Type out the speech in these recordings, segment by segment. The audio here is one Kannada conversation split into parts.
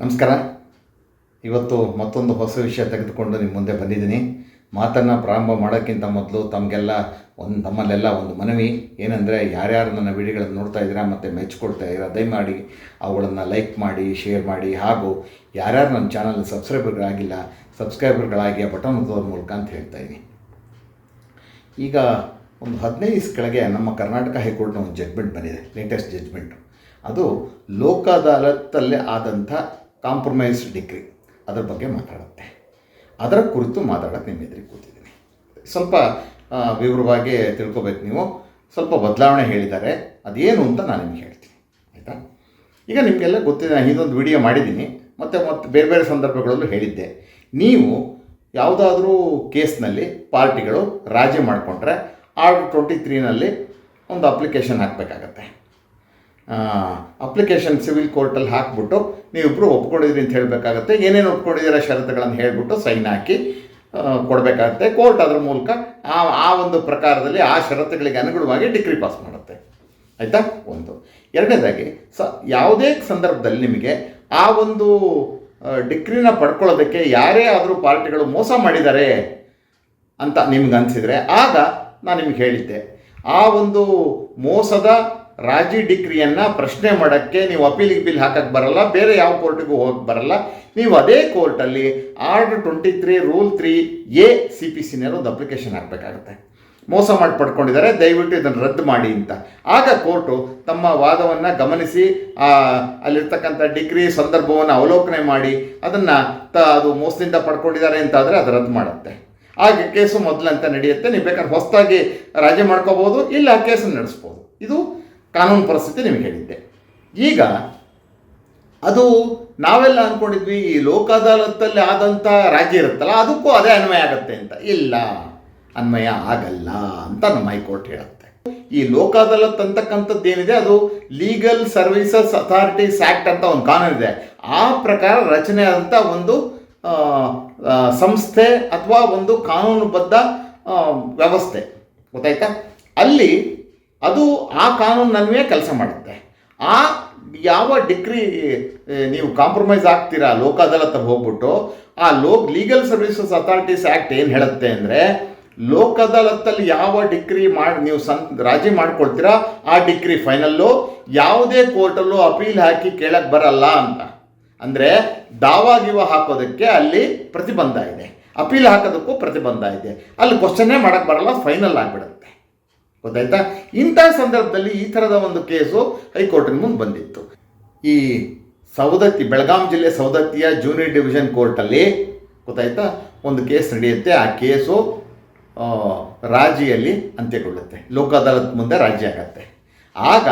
ನಮಸ್ಕಾರ. ಇವತ್ತು ಮತ್ತೊಂದು ಹೊಸ ವಿಷಯ ತೆಗೆದುಕೊಂಡು ನಿಮ್ಮ ಮುಂದೆ ಬಂದಿದ್ದೀನಿ. ಮಾತನ್ನು ಪ್ರಾರಂಭ ಮಾಡೋಕ್ಕಿಂತ ಮೊದಲು ತಮಗೆಲ್ಲ ಒಂದು ನಮ್ಮಲ್ಲೆಲ್ಲ ಒಂದು ಮನವಿ. ಏನಂದರೆ ಯಾರ್ಯಾರು ನನ್ನ ವಿಡಿಯೋಗಳನ್ನು ನೋಡ್ತಾ ಇದ್ದೀರಾ ಮತ್ತು ಮೆಚ್ಚಿಕೊಳ್ತಾ ಇದ್ದೀರಾ, ದಯಮಾಡಿ ಅವುಗಳನ್ನು ಲೈಕ್ ಮಾಡಿ, ಶೇರ್ ಮಾಡಿ. ಹಾಗೂ ಯಾರ್ಯಾರು ನನ್ನ ಚಾನಲ್ ಸಬ್ಸ್ಕ್ರೈಬರ್ಗಳಾಗಿಲ್ಲ ಸಬ್ಸ್ಕ್ರೈಬರ್ಗಳಾಗಿ ಆ ಬಟನ್ ಒತ್ತೋದ್ರ ಮೂಲಕ ಅಂತ ಹೇಳ್ತಾ ಇದ್ದೀನಿ. ಈಗ ಒಂದು ಹದಿನೈದು ದಿವಸ ಕೆಳಗೆ ನಮ್ಮ ಕರ್ನಾಟಕ ಹೈಕೋರ್ಟ್ನ ಒಂದು ಜಡ್ಮೆಂಟ್ ಬಂದಿದೆ ಲೇಟೆಸ್ಟ್ ಜಡ್ಮೆಂಟು ಅದು ಲೋಕ ಅದಾಲತ್ತಲ್ಲೇ ಆದಂಥ ಕಾಂಪ್ರಮೈಸ್ ಡಿಗ್ರಿ ಅದರ ಬಗ್ಗೆ ಮಾತಾಡುತ್ತೆ. ಅದರ ಕುರಿತು ಮಾತಾಡೋಕ್ಕೆ ನಿಮ್ಮ ಎದುರಿಗೆ ಕೂತಿದ್ದೀನಿ. ಸ್ವಲ್ಪ ವಿವರವಾಗಿ ತಿಳ್ಕೊಬೇಕು ನೀವು. ಸ್ವಲ್ಪ ಬದಲಾವಣೆ ಹೇಳಿದ್ದಾರೆ. ಅದೇನು ಅಂತ ನಾನು ನಿಮ್ಗೆ ಹೇಳ್ತೀನಿ. ಆಯಿತಾ? ಈಗ ನಿಮಗೆಲ್ಲ ಗೊತ್ತಿದೆ, ನಾನು ಇದೊಂದು ವಿಡಿಯೋ ಮಾಡಿದ್ದೀನಿ. ಮತ್ತು ಮತ್ತು ಬೇರೆ ಬೇರೆ ಸಂದರ್ಭಗಳಲ್ಲೂ ಹೇಳಿದ್ದೆ. ನೀವು ಯಾವುದಾದ್ರೂ ಕೇಸ್ನಲ್ಲಿ ಪಾರ್ಟಿಗಳು ರಾಜಿ ಮಾಡಿಕೊಂಡ್ರೆ ಆರ್ಡರ್ ಟ್ವೆಂಟಿ ತ್ರೀನಲ್ಲಿ ಒಂದು ಅಪ್ಲಿಕೇಶನ್ ಹಾಕಬೇಕಾಗತ್ತೆ. ಅಪ್ಲಿಕೇಶನ್ ಸಿವಿಲ್ ಕೋರ್ಟಲ್ಲಿ ಹಾಕ್ಬಿಟ್ಟು ನೀವಿಬ್ಬರು ಒಪ್ಕೊಂಡಿದ್ರಿ ಅಂತ ಹೇಳಬೇಕಾಗತ್ತೆ. ಏನೇನು ಒಪ್ಕೊಂಡಿದ್ದೀರಾ ಷರತ್ತುಗಳನ್ನು ಹೇಳಿಬಿಟ್ಟು ಸೈನ್ ಹಾಕಿ ಕೊಡಬೇಕಾಗತ್ತೆ. ಕೋರ್ಟ್ ಅದರ ಮೂಲಕ ಆ ಆ ಒಂದು ಪ್ರಕಾರದಲ್ಲಿ ಆ ಷರತ್ತುಗಳಿಗೆ ಅನುಗುಣವಾಗಿ ಡಿಗ್ರಿ ಪಾಸ್ ಮಾಡುತ್ತೆ. ಆಯಿತಾ? ಒಂದು. ಎರಡನೇದಾಗಿ, ಸ, ಯಾವುದೇ ಸಂದರ್ಭದಲ್ಲಿ ನಿಮಗೆ ಆ ಒಂದು ಡಿಗ್ರಿನ ಪಡ್ಕೊಳ್ಳೋದಕ್ಕೆ ಯಾರೇ ಆದರೂ ಪಾರ್ಟಿಗಳು ಮೋಸ ಮಾಡಿದ್ದಾರೆ ಅಂತ ನಿಮ್ಗೆ ಅನಿಸಿದರೆ ಆಗ ನಾನು ನಿಮ್ಗೆ ಹೇಳಿದ್ದೆ. ಆ ಒಂದು ಮೋಸದ ರಾಜಿ ಡಿಕ್ರಿಯನ್ನು ಪ್ರಶ್ನೆ ಮಾಡೋಕ್ಕೆ ನೀವು ಅಪೀಲ್ ಬಿಲ್ ಹಾಕಕ್ಕೆ ಬರಲ್ಲ, ಬೇರೆ ಯಾವ ಕೋರ್ಟಿಗೂ ಹೋಗಕ್ಕೆ ಬರಲ್ಲ. ನೀವು ಅದೇ ಕೋರ್ಟಲ್ಲಿ order twenty three rule three A C P ಸಿನಲ್ಲಿ ಒಂದು ಅಪ್ಲಿಕೇಶನ್ ಹಾಕಬೇಕಾಗುತ್ತೆ. ಮೋಸ ಮಾಡಿ ಪಡ್ಕೊಂಡಿದ್ದಾರೆ, ದಯವಿಟ್ಟು ಇದನ್ನು ರದ್ದು ಮಾಡಿ ಅಂತ. ಆಗ ಕೋರ್ಟು ತಮ್ಮ ವಾದವನ್ನು ಗಮನಿಸಿ ಅಲ್ಲಿರ್ತಕ್ಕಂಥ ಡಿಗ್ರಿ ಸಂದರ್ಭವನ್ನು ಅವಲೋಕನೆ ಮಾಡಿ, ಅದನ್ನು ತ, ಅದು ಮೋಸದಿಂದ ಪಡ್ಕೊಂಡಿದ್ದಾರೆ ಅಂತ ಆದರೆ ಅದು ರದ್ದು ಮಾಡುತ್ತೆ. ಆಗ ಕೇಸು ಮೊದಲಂತ ನಡೆಯುತ್ತೆ, ನೀವು ಬೇಕಾದ್ರೆ ಹೊಸದಾಗಿ ರಾಜಿ ಮಾಡ್ಕೋಬೋದು ಇಲ್ಲ ಕೇಸನ್ನು ನಡೆಸ್ಬೋದು. ಇದು ಕಾನೂನು ಪರಿಸ್ಥಿತಿ ನಿಮಗೆ ಹೇಳಿದ್ದೆ. ಈಗ ಅದು ನಾವೆಲ್ಲ ಅಂದ್ಕೊಂಡಿದ್ವಿ ಈ ಲೋಕ ಅದಾಲತ್ತಲ್ಲಿ ಆದಂಥ ರಾಜ್ಯ ಇರುತ್ತಲ್ಲ, ಅದಕ್ಕೂ ಅದೇ ಅನ್ವಯ ಆಗುತ್ತೆ ಅಂತ. ಇಲ್ಲ, ಅನ್ವಯ ಆಗಲ್ಲ ಅಂತ ನಮ್ಮ ಹೈಕೋರ್ಟ್ ಹೇಳುತ್ತೆ. ಈ ಲೋಕ ಅದಾಲತ್ ಅಂತಕ್ಕಂಥದ್ದು ಏನಿದೆ, ಅದು ಲೀಗಲ್ ಸರ್ವಿಸಸ್ ಅಥಾರಿಟೀಸ್ ಆ್ಯಕ್ಟ್ ಅಂತ ಒಂದು ಕಾನೂನು ಇದೆ. ಆ ಪ್ರಕಾರ ರಚನೆ ಆದಂಥ ಒಂದು ಸಂಸ್ಥೆ ಅಥವಾ ಒಂದು ಕಾನೂನುಬದ್ಧ ವ್ಯವಸ್ಥೆ. ಗೊತ್ತಾಯ್ತಾ? ಅಲ್ಲಿ ಅದು ಆ ಕಾನೂನನ್ವೇ ಕೆಲಸ ಮಾಡುತ್ತೆ. ಆ ಯಾವ ಡಿಗ್ರಿ ನೀವು ಕಾಂಪ್ರಮೈಸ್ ಆಗ್ತೀರಾ ಲೋಕ ಅದಾಲತ್ ಹೋಗ್ಬಿಟ್ಟು, ಆ ಲೋಕ್ ಲೀಗಲ್ ಸರ್ವಿಸಸ್ ಅಥಾರಿಟೀಸ್ ಆ್ಯಕ್ಟ್ ಏನು ಹೇಳುತ್ತೆ ಅಂದರೆ ಲೋಕ ಅದಾಲತ್ತಲ್ಲಿ ಯಾವ ಡಿಗ್ರಿ ಮಾಡಿ, ನೀವು ಸಂ, ರಾಜಿ ಮಾಡ್ಕೊಳ್ತೀರಾ, ಆ ಡಿಗ್ರಿ ಫೈನಲ್ಲು, ಯಾವುದೇ ಕೋರ್ಟಲ್ಲೂ ಅಪೀಲ್ ಹಾಕಿ ಕೇಳಕ್ಕೆ ಬರಲ್ಲ ಅಂತ. ಅಂದರೆ ದಾವಾಗಿವ ಹಾಕೋದಕ್ಕೆ ಅಲ್ಲಿ ಪ್ರತಿಬಂಧ ಇದೆ. ಅಪೀಲ್ ಹಾಕೋದಕ್ಕೂ ಪ್ರತಿಬಂಧ ಇದೆ. ಅಲ್ಲಿ ಕ್ವಶನ್ನೇ ಮಾಡೋಕ್ಕೆ ಬರಲ್ಲ ಫೈನಲ್ ಆಗಿಬಿಡುತ್ತೆ. ಗೊತ್ತಾಯ್ತಾ? ಇಂಥ ಸಂದರ್ಭದಲ್ಲಿ ಈ ಥರದ ಒಂದು ಕೇಸು ಹೈಕೋರ್ಟಿನ ಮುಂದೆ ಬಂದಿತ್ತು. ಈ ಸವದತ್ತಿ, ಬೆಳಗಾಂ ಜಿಲ್ಲೆ ಸವದತ್ತಿಯ ಜೂನಿಯರ್ ಡಿವಿಷನ್ ಕೋರ್ಟಲ್ಲಿ ಗೊತ್ತಾಯ್ತಾ? ಒಂದು ಕೇಸ್ ನಡೆಯುತ್ತೆ. ಆ ಕೇಸು ರಾಜಿಯಲ್ಲಿ ಅಂತ್ಯಗೊಳ್ಳುತ್ತೆ. ಲೋಕ ಅದಾಲತ್ ಮುಂದೆ ರಾಜಿ ಆಗತ್ತೆ. ಆಗ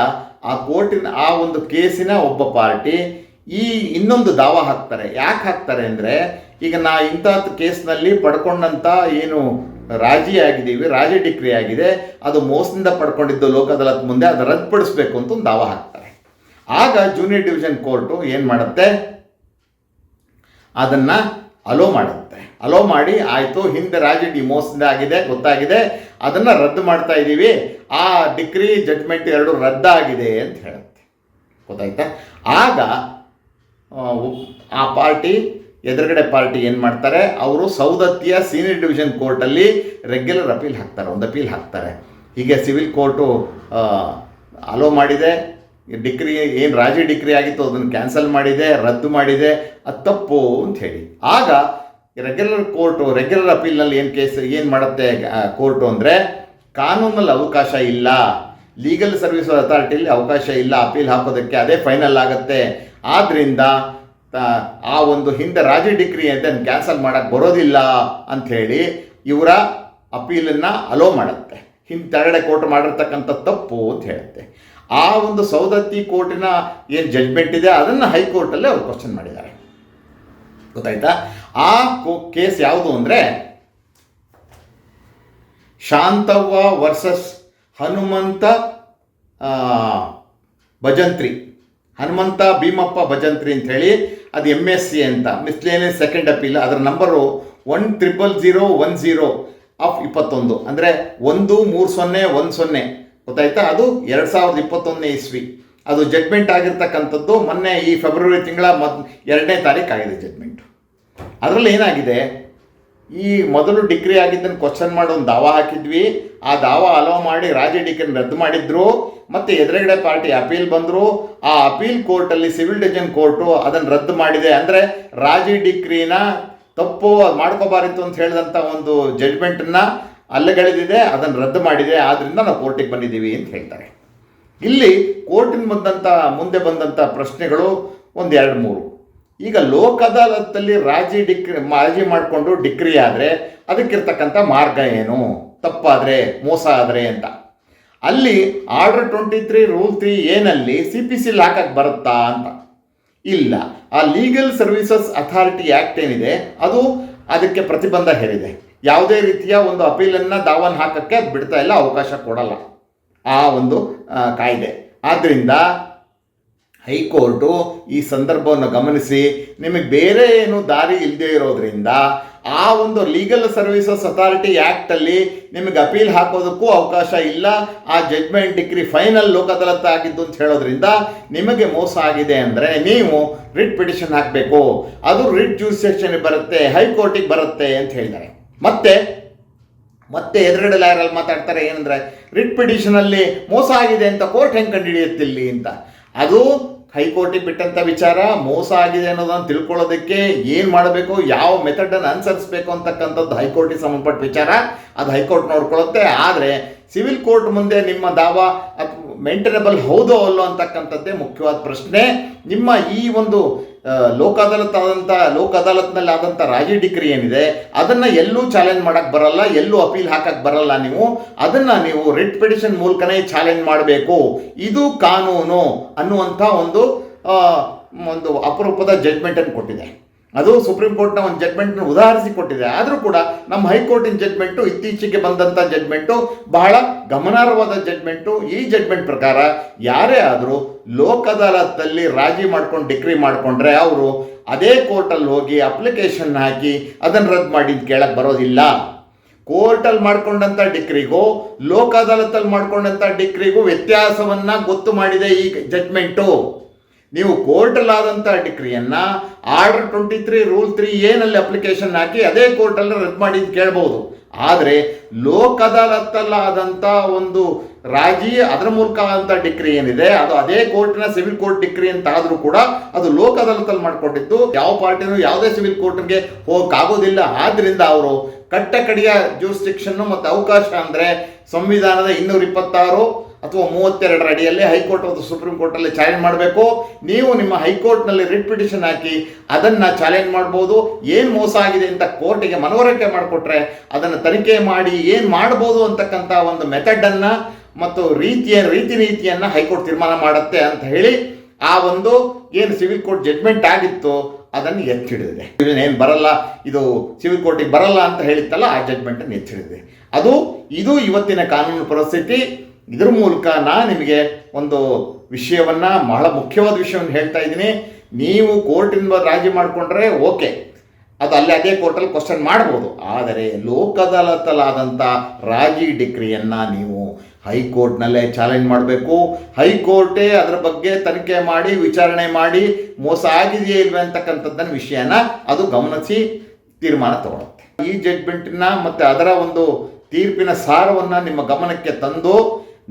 ಆ ಕೋರ್ಟಿನ, ಆ ಒಂದು ಕೇಸಿನ ಒಬ್ಬ ಪಾರ್ಟಿ ಈ ಇನ್ನೊಂದು ದಾವ ಹಾಕ್ತಾರೆ. ಯಾಕೆ ಹಾಕ್ತಾರೆ ಅಂದರೆ, ಈಗ ನಾ ಇಂಥ ಕೇಸ್ನಲ್ಲಿ ಪಡ್ಕೊಂಡಂಥ ಏನು ರಾಜಿ ಆಗಿದ್ದೀವಿ ರಾಜಿ ಡಿಕ್ರಿ ಆಗಿದೆ, ಅದು ಮೋಸದಿಂದ ಪಡ್ಕೊಂಡಿದ್ದು ಲೋಕ ಅದಾಲತ್ ಮುಂದೆ ಅದು ರದ್ದುಪಡಿಸ್ಬೇಕು ಅಂತ ಒಂದು ದಾವ ಹಾಕ್ತಾರೆ. ಆಗ ಜೂನಿಯರ್ ಡಿವಿಷನ್ ಕೋರ್ಟು ಏನು ಮಾಡುತ್ತೆ? ಅದನ್ನು ಅಲೋ ಮಾಡುತ್ತೆ. ಅಲೋ ಮಾಡಿ, ಆಯಿತು, ಹಿಂದೆ ರಾಜಿ ಡಿ ಮೋಸದಿಂದ ಆಗಿದೆ, ಗೊತ್ತಾಗಿದೆ, ಅದನ್ನು ರದ್ದು ಮಾಡ್ತಾ ಇದ್ದೀವಿ, ಆ ಡಿಕ್ರಿ ಜಡ್ಮೆಂಟ್ ಎರಡು ರದ್ದಾಗಿದೆ ಅಂತ ಹೇಳುತ್ತೆ. ಗೊತ್ತಾಯ್ತಾ? ಆಗ ಆ ಪಾರ್ಟಿ ಎದುರುಗಡೆ ಪಾರ್ಟಿ ಏನು ಮಾಡ್ತಾರೆ? ಅವರು ಸೌದತ್ತಿಯ ಸೀನಿಯರ್ ಡಿವಿಷನ್ ಕೋರ್ಟಲ್ಲಿ ರೆಗ್ಯುಲರ್ ಅಪೀಲ್ ಹಾಕ್ತಾರೆ, ಒಂದು ಅಪೀಲ್ ಹಾಕ್ತಾರೆ. ಹೀಗೆ ಸಿವಿಲ್ ಕೋರ್ಟು ಅಲೋ ಮಾಡಿದೆ. ಡಿಗ್ರಿ ಏನು ರಾಜಿ ಡಿಗ್ರಿ ಆಗಿತ್ತು ಅದನ್ನು ಕ್ಯಾನ್ಸಲ್ ಮಾಡಿದೆ, ರದ್ದು ಮಾಡಿದೆ. ಅದು ತಪ್ಪು ಅಂತ ಹೇಳಿ. ಆಗ ರೆಗ್ಯುಲರ್ ಕೋರ್ಟು ರೆಗ್ಯುಲರ್ ಅಪೀಲ್ನಲ್ಲಿ ಏನು ಕೇಸ್ ಏನು ಮಾಡುತ್ತೆ ಕೋರ್ಟು ಅಂದರೆ ಕಾನೂನಲ್ಲಿ ಅವಕಾಶ ಇಲ್ಲ. ಲೀಗಲ್ ಸರ್ವಿಸ್ ಅಥಾರಿಟಿಯಲ್ಲಿ ಅವಕಾಶ ಇಲ್ಲ ಅಪೀಲ್ ಹಾಕೋದಕ್ಕೆ ಅದೇ ಫೈನಲ್ ಆಗುತ್ತೆ. ಆದ್ದರಿಂದ ಆ ಒಂದು ಹಿಂದೆ ರಾಜಿ ಡಿಗ್ರಿ ಅಂತ ಕ್ಯಾನ್ಸಲ್ ಮಾಡೋಕ್ಕೆ ಬರೋದಿಲ್ಲ ಅಂಥೇಳಿ ಇವರ ಅಪೀಲನ್ನು ಅಲೋ ಮಾಡುತ್ತೆ. ಹಿಂದೆ ತೆರಡೆ ಕೋರ್ಟ್ ಮಾಡಿರ್ತಕ್ಕಂಥ ತಪ್ಪು ಅಂತ ಹೇಳುತ್ತೆ. ಆ ಒಂದು ಸೌದತ್ತಿ ಕೋರ್ಟಿನ ಏನು ಜಡ್ಜ್ಮೆಂಟ್ ಇದೆ, ಅದನ್ನು ಹೈಕೋರ್ಟಲ್ಲೇ ಅವರು ಕ್ವಶನ್ ಮಾಡಿದ್ದಾರೆ. ಗೊತ್ತಾಯ್ತಾ? ಆ ಕೇಸ್ ಯಾವುದು ಅಂದರೆ, ಶಾಂತವ್ವ ವರ್ಸಸ್ ಹನುಮಂತ ಭಜಂತ್ರಿ. ಹನುಮಂತ ಭೀಮಪ್ಪ ಭಜಂತ್ರಿ ಅಂಥೇಳಿ ಅದು ಎಂ ಎಸ್ ಸಿ ಅಂತ. ಮಿಸ್ಲೇನಿಯಸ್ ಸೆಕೆಂಡ್ ಅಪೀಲ್ ಅದರ number one triple zero one zero of ಇಪ್ಪತ್ತೊಂದು. ಅಂದರೆ ಒಂದು, ಮೂರು, ಸೊನ್ನೆ, ಒಂದು, ಸೊನ್ನೆ. ಗೊತ್ತಾಯ್ತಾ? ಅದು ಎರಡು ಸಾವಿರದ ಇಪ್ಪತ್ತೊಂದನೇ ಇಸ್ವಿ. ಅದು ಜಡ್ಮೆಂಟ್ ಆಗಿರ್ತಕ್ಕಂಥದ್ದು ಮೊನ್ನೆ ಈ ಫೆಬ್ರವರಿ ತಿಂಗಳ ಮೊದ್ ಎರಡನೇ ತಾರೀಕು ಆಗಿದೆ ಜಡ್ಮೆಂಟು ಅದರಲ್ಲಿ ಏನಾಗಿದೆ? ಈ ಮೊದಲು ಡಿಗ್ರಿ ಆಗಿದ್ದನ್ನು ಕ್ವಶನ್ ಮಾಡಿ ಒಂದು ದಾವ ಹಾಕಿದ್ವಿ. ಆ ದಾವ ಅಲೋ ಮಾಡಿ ರಾಜಿ ಡಿಗ್ರಿನ ರದ್ದು ಮಾಡಿದ್ರು. ಮತ್ತು ಎದುರುಗಡೆ ಪಾರ್ಟಿ ಅಪೀಲ್ ಬಂದರು. ಆ ಅಪೀಲ್ ಕೋರ್ಟಲ್ಲಿ ಸಿವಿಲ್ ಡಿವಿಷನ್ ಕೋರ್ಟು ಅದನ್ನು ರದ್ದು ಮಾಡಿದೆ. ಅಂದರೆ ರಾಜಿ ಡಿಗ್ರಿನ ತಪ್ಪು ಅದ್ ಮಾಡ್ಕೋಬಾರಿತ್ತು ಅಂತ ಹೇಳಿದಂಥ ಒಂದು ಜಡ್ಮೆಂಟನ್ನು ಅಲ್ಲಗಳೆದಿದೆ. ಅದನ್ನು ರದ್ದು ಮಾಡಿದೆ. ಆದ್ದರಿಂದ ನಾವು ಕೋರ್ಟಿಗೆ ಬಂದಿದ್ದೀವಿ ಅಂತ ಹೇಳ್ತಾರೆ. ಇಲ್ಲಿ ಕೋರ್ಟಿನ ಬಂದಂಥ ಮುಂದೆ ಬಂದಂಥ ಪ್ರಶ್ನೆಗಳು ಒಂದು ಎರಡು ಮೂರು. ಈಗ ಲೋಕ್ ಅದಾಲತ್ತಲ್ಲಿ ರಾಜಿ ಡಿಕ್ರಿ ರಾಜಿ ಮಾಡಿಕೊಂಡು ಡಿಕ್ರಿ ಆದರೆ ಅದಕ್ಕಿರ್ತಕ್ಕಂಥ ಮಾರ್ಗ ಏನು? ತಪ್ಪಾದರೆ, ಮೋಸ ಆದರೆ ಅಂತ. ಅಲ್ಲಿ order twenty three rule three ಏನಲ್ಲಿ ಸಿ ಪಿ ಸಿ ಹಾಕಕ್ಕೆ ಬರುತ್ತಾ ಅಂತ. ಇಲ್ಲ. ಆ ಲೀಗಲ್ ಸರ್ವಿಸಸ್ ಅಥಾರಿಟಿ ಆ್ಯಕ್ಟ್ ಏನಿದೆ, ಅದು ಅದಕ್ಕೆ ಪ್ರತಿಬಂಧ ಹೇರಿದೆ. ಯಾವುದೇ ರೀತಿಯ ಒಂದು ಅಪೀಲನ್ನು ದಾವನ್ ಹಾಕಕ್ಕೆ ಬಿಡ್ತಾ ಇಲ್ಲ, ಅವಕಾಶ ಕೊಡಲ್ಲ. ಆ ಒಂದು ಕಾಯ್ದೆ. ಆದ್ದರಿಂದ ಹೈಕೋರ್ಟು ಈ ಸಂದರ್ಭವನ್ನು ಗಮನಿಸಿ, ನಿಮಗೆ ಬೇರೆ ಏನು ದಾರಿ ಇಲ್ಲದೇ ಇರೋದ್ರಿಂದ ಆ ಒಂದು ಲೀಗಲ್ ಸರ್ವಿಸಸ್ ಅಥಾರಿಟಿ ಆ್ಯಕ್ಟಲ್ಲಿ ನಿಮಗೆ ಅಪೀಲ್ ಹಾಕೋದಕ್ಕೂ ಅವಕಾಶ ಇಲ್ಲ. ಆ ಜಡ್ಮೆಂಟ್ ಡಿಗ್ರಿ ಫೈನಲ್ ಲೋಕದಲತ್ತ ಆಗಿದ್ದು ಅಂತ ಹೇಳೋದ್ರಿಂದ ನಿಮಗೆ ಮೋಸ ಆಗಿದೆ ಅಂದರೆ ನೀವು ರಿಟ್ ಪಿಟಿಷನ್ ಹಾಕಬೇಕು. ಅದು ರಿಟ್ ಜೂರಿಸೆಕ್ಷನ್ ಬರುತ್ತೆ ಹೈಕೋರ್ಟಿಗೆ ಬರುತ್ತೆ ಅಂತ ಹೇಳಿದ್ದಾರೆ. ಮತ್ತೆ ಮತ್ತೆ ಎದುರುಗಡೆ ಲಾಯರಲ್ಲಿ ಮಾತಾಡ್ತಾರೆ, ಏನಂದ್ರೆ ರಿಟ್ ಪಿಟಿಷನಲ್ಲಿ ಮೋಸ ಆಗಿದೆ ಅಂತ ಕೋರ್ಟ್ ಹೆಂಗೆ ಕಂಡುಹಿಡಿಯುತ್ತಿಲ್ಲಿ ಅಂತ. ಅದು ಹೈಕೋರ್ಟಿಗೆ ಬಿಟ್ಟಂಥ ವಿಚಾರ, ಮೋಸ ಆಗಿದೆ ಅನ್ನೋದನ್ನು ತಿಳ್ಕೊಳ್ಳೋದಕ್ಕೆ ಏನು ಮಾಡಬೇಕು, ಯಾವ ಮೆಥಡನ್ನು ಅನುಸರಿಸಬೇಕು ಅಂತಕ್ಕಂಥದ್ದು ಹೈಕೋರ್ಟಿಗೆ ಸಂಬಂಧಪಟ್ಟ ವಿಚಾರ. ಅದು ಹೈಕೋರ್ಟ್ ನೋಡ್ಕೊಳ್ಳುತ್ತೆ. ಆದರೆ ಸಿವಿಲ್ ಕೋರ್ಟ್ ಮುಂದೆ ನಿಮ್ಮ ದಾವ ಮೇಂಟೇನಬಲ್ ಹೌದೋ ಅಲ್ಲೋ ಅಂತಕ್ಕಂಥದ್ದೇ ಮುಖ್ಯವಾದ ಪ್ರಶ್ನೆ. ನಿಮ್ಮ ಈ ಒಂದು ಲೋಕ ಅದಾಲತ್ ಆದಂಥ ಲೋಕ ಅದಾಲತ್ನಲ್ಲಿ ಆದಂಥ ರಾಜಿ ಡಿಗ್ರಿ ಏನಿದೆ, ಅದನ್ನು ಎಲ್ಲೂ ಚಾಲೆಂಜ್ ಮಾಡಕ್ಕೆ ಬರಲ್ಲ, ಎಲ್ಲೂ ಅಪೀಲ್ ಹಾಕಕ್ಕೆ ಬರಲ್ಲ ನೀವು. ಅದನ್ನು ನೀವು ರಿಟ್ ಪಿಟಿಷನ್ ಮೂಲಕನೇ ಚಾಲೆಂಜ್ ಮಾಡಬೇಕು. ಇದು ಕಾನೂನು ಅನ್ನುವಂಥ ಒಂದು ಒಂದು ಅಪರೂಪದ ಜಡ್ಮೆಂಟನ್ನು ಕೊಟ್ಟಿದೆ. ಅದು ಸುಪ್ರೀಂ ಕೋರ್ಟ್ನ ಒಂದು ಜಡ್ಮೆಂಟ್ನ ಉದಾಹರಿಸಿ ಕೊಟ್ಟಿದೆ. ಆದರೂ ಕೂಡ ನಮ್ಮ ಹೈಕೋರ್ಟಿನ ಜಡ್ಮೆಂಟು ಇತ್ತೀಚೆಗೆ ಬಂದಂಥ ಜಡ್ಮೆಂಟು ಬಹಳ ಗಮನಾರ್ಹವಾದ ಜಡ್ಮೆಂಟು ಈ ಜಡ್ಮೆಂಟ್ ಪ್ರಕಾರ ಯಾರೇ ಆದರೂ ಲೋಕ್ ಅದಾಲತ್ತಲ್ಲಿ ರಾಜಿ ಮಾಡ್ಕೊಂಡು ಡಿಕ್ರಿ ಮಾಡಿಕೊಂಡ್ರೆ ಅವರು ಅದೇ ಕೋರ್ಟಲ್ಲಿ ಹೋಗಿ ಅಪ್ಲಿಕೇಶನ್ ಹಾಕಿ ಅದನ್ನು ರದ್ದು ಮಾಡಿ ಕೇಳಕ್ಕೆ ಬರೋದಿಲ್ಲ. ಕೋರ್ಟಲ್ಲಿ ಮಾಡ್ಕೊಂಡಂಥ ಡಿಗ್ರಿಗೂ ಲೋಕ ಅದಾಲತ್ತಲ್ಲಿ ಮಾಡ್ಕೊಂಡಂಥ ಡಿಗ್ರಿಗೂ ವ್ಯತ್ಯಾಸವನ್ನು ಗೊತ್ತು ಮಾಡಿದೆ ಈ ಜಡ್ಮೆಂಟು ನೀವು ಕೋರ್ಟಲ್ಲಾದಂಥ ಡಿಕ್ರಿಯನ್ನು order twenty three rule three ಏನಲ್ಲಿ ಅಪ್ಲಿಕೇಶನ್ ಹಾಕಿ ಅದೇ ಕೋರ್ಟಲ್ಲಿ ರದ್ದು ಮಾಡಿ ಕೇಳ್ಬೋದು. ಆದರೆ ಲೋಕ್ ಅದಾಲತ್ತಲ್ಲಾದಂಥ ಒಂದು ರಾಜಿ ಅದರ ಮೂಲಕ ಆದಂಥ ಡಿಕ್ರಿ ಏನಿದೆ, ಅದು ಅದೇ ಕೋರ್ಟಿನ ಸಿವಿಲ್ ಕೋರ್ಟ್ ಡಿಕ್ರಿ ಅಂತ ಆದರೂ ಕೂಡ ಅದು ಲೋಕ್ ಅದಾಲತಲ್ಲಿ ಯಾವ ಪಾರ್ಟಿನೂ ಯಾವುದೇ ಸಿವಿಲ್ ಕೋರ್ಟ್ಗೆ ಹೋಗಕ್ಕಾಗೋದಿಲ್ಲ. ಆದ್ದರಿಂದ ಅವರು ಕಟ್ಟ ಕಡೆಯ ಜೂರಿಸ್ಟಿಕ್ಷನ್ನು ಮತ್ತು ಅವಕಾಶ ಅಂದರೆ ಸಂವಿಧಾನದ ಇನ್ನೂರ ಇಪ್ಪತ್ತಾರು ಅಥವಾ ಮೂವತ್ತೆರಡರ ಅಡಿಯಲ್ಲಿ ಹೈಕೋರ್ಟ್ ಅಥವಾ ಸುಪ್ರೀಂ ಕೋರ್ಟಲ್ಲಿ ಚಾಲೆಂಜ್ ಮಾಡಬೇಕು. ನೀವು ನಿಮ್ಮ ಹೈಕೋರ್ಟ್ನಲ್ಲಿ ರಿಟ್ ಪಿಟಿಷನ್ ಹಾಕಿ ಅದನ್ನು ಚಾಲೆಂಜ್ ಮಾಡ್ಬೋದು. ಏನು ಮೋಸ ಆಗಿದೆ ಅಂತ ಕೋರ್ಟಿಗೆ ಮನವರಿಕೆ ಮಾಡಿಕೊಟ್ರೆ ಅದನ್ನು ತನಿಖೆ ಮಾಡಿ ಏನು ಮಾಡ್ಬೋದು ಅಂತಕ್ಕಂಥ ಒಂದು ಮೆಥಡನ್ನು ಮತ್ತು ರೀತಿಯ ರೀತಿ ನೀತಿಯನ್ನು ಹೈಕೋರ್ಟ್ ತೀರ್ಮಾನ ಮಾಡುತ್ತೆ ಅಂತ ಹೇಳಿ ಆ ಒಂದು ಏನು ಸಿವಿಲ್ ಕೋರ್ಟ್ ಜಡ್ಮೆಂಟ್ ಆಗಿತ್ತು ಅದನ್ನು ಎತ್ತಿಡಿದೆ ಏನು ಬರಲ್ಲ, ಇದು ಸಿವಿಲ್ ಕೋರ್ಟಿಗೆ ಬರಲ್ಲ ಅಂತ ಹೇಳಿತ್ತಲ್ಲ, ಆ ಜಡ್ಮೆಂಟನ್ನು ಎತ್ತಿಡಿದೆ ಅದು, ಇದು ಇವತ್ತಿನ ಕಾನೂನು ಪರಿಸ್ಥಿತಿ. ಇದ್ರ ಮೂಲಕ ನಾನು ನಿಮಗೆ ಒಂದು ವಿಷಯವನ್ನು, ಬಹಳ ಮುಖ್ಯವಾದ ವಿಷಯವನ್ನು ಹೇಳ್ತಾ ಇದ್ದೀನಿ. ನೀವು ಕೋರ್ಟಿಂದ ರಾಜಿ ಮಾಡಿಕೊಂಡ್ರೆ ಓಕೆ. ಅದು ಅಲ್ಲೇ ಅದೇ ಕೋರ್ಟಲ್ಲಿ ಕ್ವಶನ್ ಮಾಡ್ಬೋದು. ಆದರೆ ಲೋಕದಲತಲಾದಂಥ ರಾಜಿ ಡಿಗ್ರಿಯನ್ನು ನೀವು ಹೈಕೋರ್ಟ್ನಲ್ಲೇ ಚಾಲೆಂಜ್ ಮಾಡಬೇಕು. ಹೈಕೋರ್ಟೇ ಅದರ ಬಗ್ಗೆ ತನಿಖೆ ಮಾಡಿ, ವಿಚಾರಣೆ ಮಾಡಿ, ಮೋಸ ಆಗಿದೆಯೇ ಇಲ್ವೇ ಅಂತಕ್ಕಂಥದ್ದನ್ನು ವಿಷಯನ ಅದು ಗಮನಿಸಿ ತೀರ್ಮಾನ ತಗೊಳುತ್ತೆ. ಈ ಜಡ್ಮೆಂಟಿನ ಮತ್ತು ಅದರ ಒಂದು ತೀರ್ಪಿನ ಸಾರವನ್ನು ನಿಮ್ಮ ಗಮನಕ್ಕೆ ತಂದು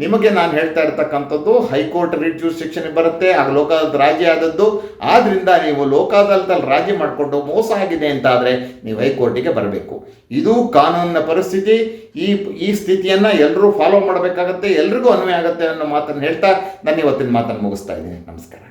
ನಿಮಗೆ ನಾನು ಹೇಳ್ತಾ ಇರ್ತಕ್ಕಂಥದ್ದು ಹೈಕೋರ್ಟ್ ರಿಟ್ ಜೂರಿಸ್ಟಿಕ್ಷನ್ ಬರುತ್ತೆ, ಆಗ ಲೋಕಾದಾಲತ್ ರಾಜಿ ಆದದ್ದು. ಆದ್ರಿಂದ ನೀವು ಲೋಕಾದಲ್ದಲ್ಲಿ ರಾಜಿ ಮಾಡಿಕೊಂಡು ಮೋಸ ಆಗಿದೆ ಅಂತ ಆದರೆ ನೀವು ಹೈಕೋರ್ಟಿಗೆ ಬರಬೇಕು. ಇದು ಕಾನೂನಿನ ಪರಿಸ್ಥಿತಿ. ಈ ಈ ಸ್ಥಿತಿಯನ್ನು ಎಲ್ಲರೂ ಫಾಲೋ ಮಾಡಬೇಕಾಗತ್ತೆ, ಎಲ್ರಿಗೂ ಅನ್ವಯ ಆಗುತ್ತೆ ಅನ್ನೋ ಮಾತನ್ನು ಹೇಳ್ತಾ ನಾನು ಇವತ್ತಿನ ಮಾತನ್ನು ಮುಗಿಸ್ತಾ ಇದ್ದೀನಿ. ನಮಸ್ಕಾರ.